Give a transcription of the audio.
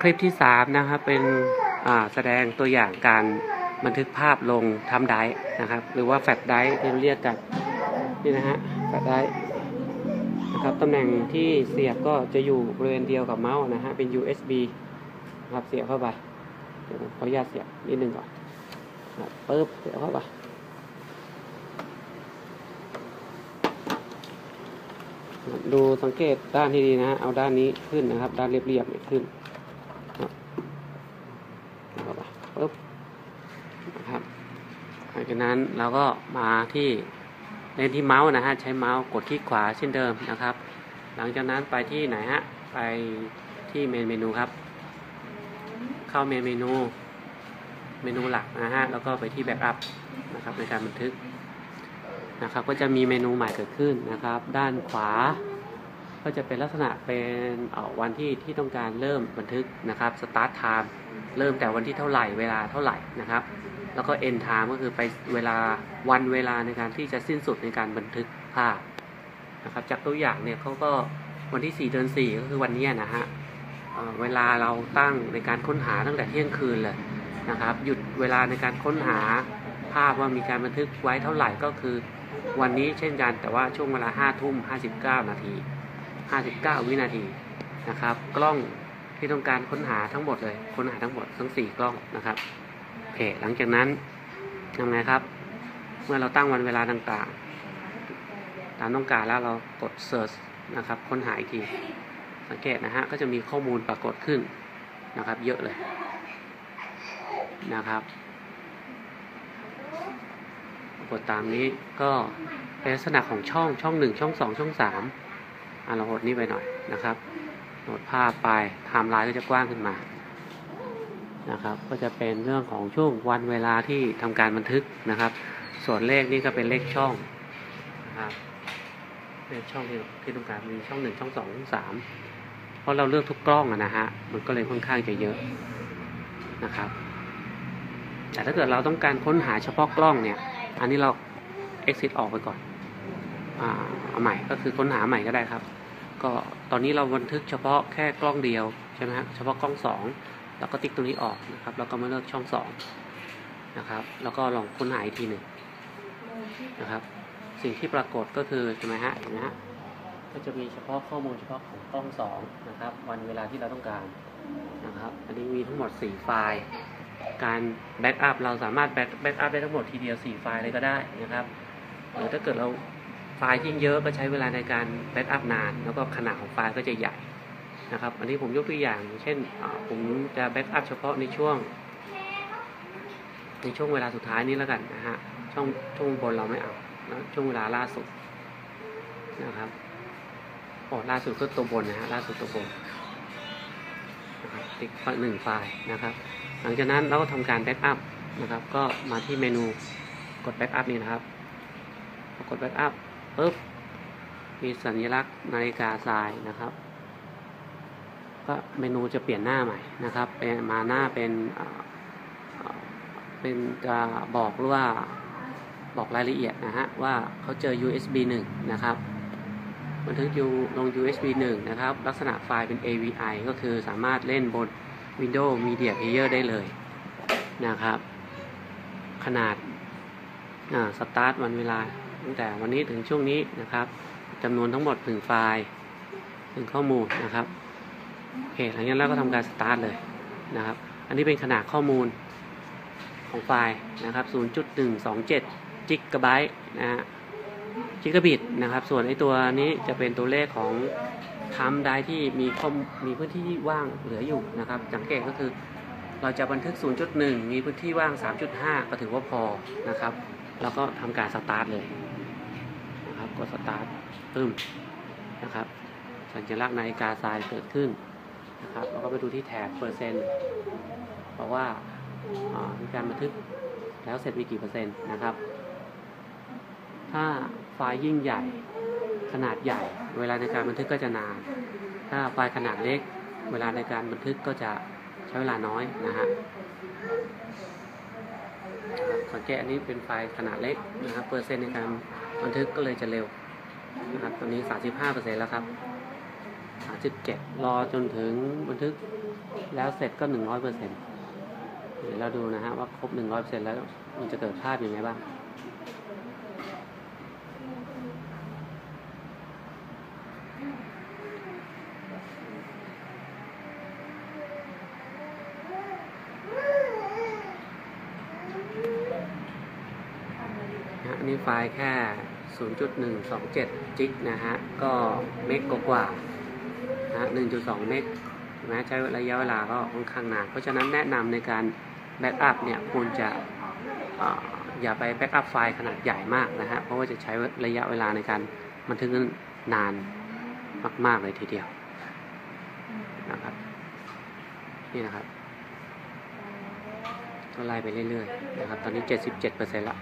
คลิปที่สามนะครับเป็นแสดงตัวอย่างการบันทึกภาพลงทำไดร์นะครับ หรือว่าแฟลชไดร์ที่เรียกกันนี่นะฮะแฟลชไดร์นะครับตำแหน่งที่เสียบก็จะอยู่บริเวณเดียวกับเมาส์นะฮะเป็น USB นะครับเสียบเข้าไปเดี๋ยวผมขออนุญาตเสียบนิดนึงก่อนนะปึ๊บเสียบเข้าไปดูสังเกตด้านที่ดีนะฮะเอาด้านนี้ขึ้นนะครับ ด้านเรียบๆเนี่ยขึ้น เข้าไปุ๊บนะครับหลังจากนั้นเราก็มาที่เล่นที่เมาส์นะฮะใช้เมาส์กดคลิกขวาเช่นเดิมนะครับ หลังจากนั้นไปที่ไหนฮะไปที่เมนเมนูครับ เข้าเมนเมนู เมนูหลักนะฮะแล้วก็ไปที่แบ็กอัพนะครับในการบันทึกนะครับก็จะมีเมนูใหม่เกิดขึ้นนะครับ ด้านขวา ก็จะเป็นลักษณะเป็นวันที่ที่ต้องการเริ่มบันทึกนะครับ start time เริ่มแต่วันที่เท่าไหร่เวลาเท่าไหร่นะครับ แล้วก็ end time ก็คือไปเวลาวันเวลาในการที่จะสิ้นสุดในการบันทึกภาพนะครับ จากตัวอย่างเนี่ยเขาก็วันที่ 4 เดือน 4 ก็คือวันนี้นะฮะเเวลาเราตั้งในการค้นหาตั้งแต่เที่ยงคืนเลยนะครับ หยุดเวลาในการค้นหาภาพว่ามีการบันทึกไว้เท่าไหร่ก็คือ วันนี้เช่นกันแต่ว่าช่วงเวลา5ทุ่ม59 นาที 59 วินาทีนะครับ กล้องที่ต้องการค้นหาทั้งหมดเลยค้นหาทั้งหมดทั้ง 4 กล้องนะครับโอเคหลังจากนั้นทำไงครับ เมื่อเราตั้งวันเวลาต่างๆ ตามต้องการแล้วเรากด search นะครับ ค้นหาอีกทีสังเกตนะฮะก็จะมีข้อมูลปรากฏขึ้นนะครับ เยอะเลยนะครับกดตามนี้ก็เป็นลักษณะของช่องช่องหนึ่งช่องสองช่องสาม อะเราหดนี่ไปหน่อยนะครับโหลดภาพไปไทม์ไลน์ก็จะกว้างขึ้นมานะครับ ก็จะเป็นเรื่องของช่วงวันเวลาที่ทำการบันทึกนะครับ ส่วนเลขนี่ก็เป็นเลขช่องนะครับเลขช่องที่ที่ต้องการมีช่องหนึ่งช่องสองช่องสามเพราะเราเลือกทุกกล้องอะนะฮะมันก็เลยค่อนข้างจะเยอะนะครับ แต่ถ้าเกิดเราต้องการค้นหาเฉพาะกล้องเนี่ย อันนี้เรา exit ออกไปก่อน อ่า เอาใหม่ก็คือค้นหาใหม่ก็ได้ครับ ก็ตอนนี้เราบันทึกเฉพาะแค่กล้องเดียวใช่ไหมฮะเฉพาะกล้องสองแล้วก็ติ๊กตรงนี้ออกนะครับ แล้วก็มาเลือกช่องสองนะครับ แล้วก็ลองค้นหาอีกทีหนึ่งนะครับ สิ่งที่ปรากฏก็คือใช่ไหมฮะเห็นไหมฮะก็จะมีเฉพาะข้อมูลเฉพาะของกล้องสองนะครับ วันเวลาที่เราต้องการนะครับ อันนี้มีทั้งหมด 4 ไฟล์ การแบ็กอัพเราสามารถแบ็กแบ็กอัพได้ทั้งหมดทีเดียว 4 ไฟล์เลยก็ได้นะครับหรือถ้าเกิดเรา ไฟล์ยิ่งเยอะก็ใช้เวลาในการแบ็กอัพนาน แล้วก็ขนาดของไฟล์ก็จะใหญ่นะครับ อันนี้ผมยกตัวอย่าง เช่นผมจะแบ็กอัพเฉพาะในช่วง ในช่วงเวลาสุดท้ายนี้แล้วกันนะฮะช่องช่วงบนเราไม่เอานะช่วงเวลาล่าสุดนะครับโอ้ล่าสุดก็ตัวบนนะฮะล่าสุดตัวบนนะครับติ๊กหนึ่งไฟล์นะครับ หลังจากนั้นเราก็ทำการแบ็กอัพนะครับ ก็มาที่เมนูกดแบ็กอัพนี่นะครับกดแบ็กอัพ ปุ๊บมีสัญลักษณ์นาฬิกาทรายนะครับ ก็เมนูจะเปลี่ยนหน้าใหม่นะครับเป็นมาหน้าเป็นเป็นจะบอกหรือว่าบอกรายละเอียดนะฮะว่าเขาเจอ USB 1 นะครับบันทึกอยู่ลง USB 1 นะครับ ลักษณะไฟล์เป็น AVI ก็คือสามารถเล่นบน Windows Media Player ได้เลยนะครับ ขนาดสตาร์ทวันเวลา ตั้งแต่วันนี้ถึงช่วงนี้นะครับจำนวนทั้งหมดถึงไฟล์ถึงข้อมูลนะครับโอเคหลังจากนั้นเราก็ทำการสตาร์ทเลยนะครับ อันนี้เป็นขนาดข้อมูลของไฟล์นะครับ 0.127 จิกะไบต์นะฮะจิกะบิตนะครับ ส่วนไอตัวนี้จะเป็นตัวเลขของทำได้ที่มีข้อมมีพื้นที่ว่างเหลืออยู่นะครับ สังเกตก็คือเราจะบันทึก 0.1 มีพื้นที่ว่าง 3.5 ก็ถือว่าพอนะครับ แล้วก็ทำการสตาร์ทเลย ดสตาร์ทปึ้มนะครับ สัญลักษณ์นาฬิกาทรายเกิดขึ้นนะครับแล้วก็ไปดูที่แถบเปอร์เซ็นต์บอกว่าอ่ามีการบันทึกแล้วเสร็จมีกี่เปอร์เซ็นต์นะครับ ถ้าไฟล์ยิ่งใหญ่ขนาดใหญ่ เวลาในการบันทึกก็จะนาน ถ้าไฟล์ขนาดเล็ก เวลาในการบันทึกก็จะใช้เวลาน้อยนะฮะ สังเกตอันนี้เป็นไฟล์ขนาดเล็กนะครับ เปอร์เซ็นต์ในการบันทึกก็เลยจะเร็วนะครับตอนนี้ 35%แล้วครับ 37 รอจนถึงบันทึกแล้วเสร็จก็ 100%เดี๋ยวเราดูนะฮะว่าครบ 100%แล้วมันจะเกิดภาพยังไงบ้าง นะฮะอันนี้ไฟล์แค่ 0.127 จิกนะฮะ ก็เมกกว่านะฮะ1.2 เมกนะใช้ระยะเวลาก็ค่อนข้างนาน เพราะฉะนั้นแนะนำในการแบ็กอัพเนี่ยควรจะอย่าไปแบ็กอัพไฟล์ขนาดใหญ่มากนะฮะ เพราะว่าจะใช้ระยะเวลาในการบันทึกนั้นนานมาก ๆ เลยทีเดียวนะครับนี่นะครับก็ไล่ไปเรื่อยๆนะครับ ตอนนี้ 77%ละ